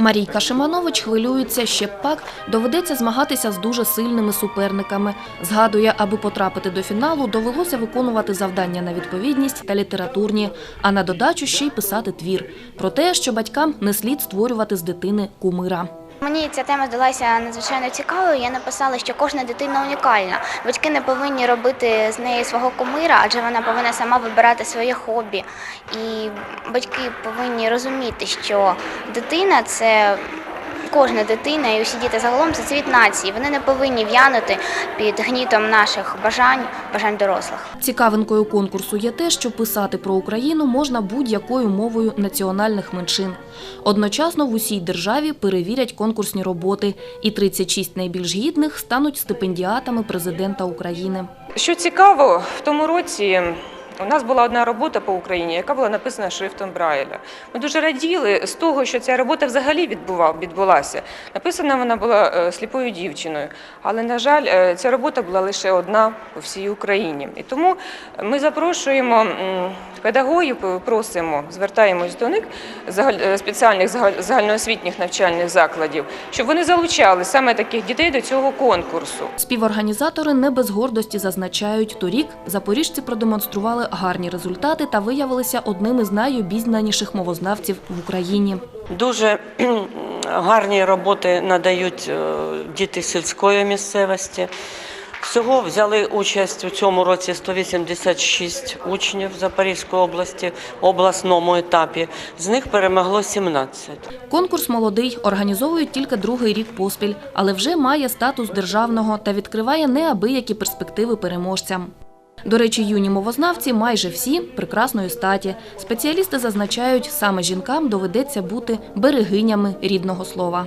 Марійка Шиманович хвилюється ще пак, доведеться змагатися з дуже сильними суперниками. Згадує, аби потрапити до фіналу, довелося виконувати завдання на відповідність та літературні, а на додачу ще й писати твір про те, що батькам не слід створювати з дитини кумира. Мені ця тема здалася надзвичайно цікавою. Я написала, що кожна дитина унікальна. Батьки не повинні робити з неї свого кумира, адже вона повинна сама вибирати своє хобі. І батьки повинні розуміти, що дитина це кожна дитина, і усі діти загалом це цвіт нації. Вони не повинні в'янути під гнітом наших бажань, бажань дорослих. Цікавинкою конкурсу є те, що писати про Україну можна будь-якою мовою національних меншин. Одночасно в усій державі перевірять конкурсні роботи, і 36 найбільш гідних стануть стипендіатами президента України. Що цікаво, в тому році у нас була одна робота по Україні, яка була написана шрифтом Брайля. Ми дуже раділи з того, що ця робота взагалі відбулася. Написана вона була е, сліпою дівчиною, але, на жаль, е, ця робота була лише одна по всій Україні. І тому ми запрошуємо педагогів, просимо, звертаємось до них загаль- е, спеціальних загаль- загальноосвітніх навчальних закладів, щоб вони залучали саме таких дітей до цього конкурсу. Співорганізатори не без гордості зазначають, торік запоріжці продемонстрували гарні результати та виявилися одним із найобізнаніших мовознавців в Україні. Дуже гарні роботи надають е, діти сільської місцевості. Всього взяли участь у цьому році 186 учнів Запорізької області в обласному етапі. З них перемогло 17. Конкурс молодий організовують тільки другий рік поспіль, але вже має статус державного та відкриває неабиякі перспективи переможцям. До речі, юні мовознавці майже всі прекрасної статі. Спеціалісти зазначають, саме жінкам доведеться бути берегинями рідного слова.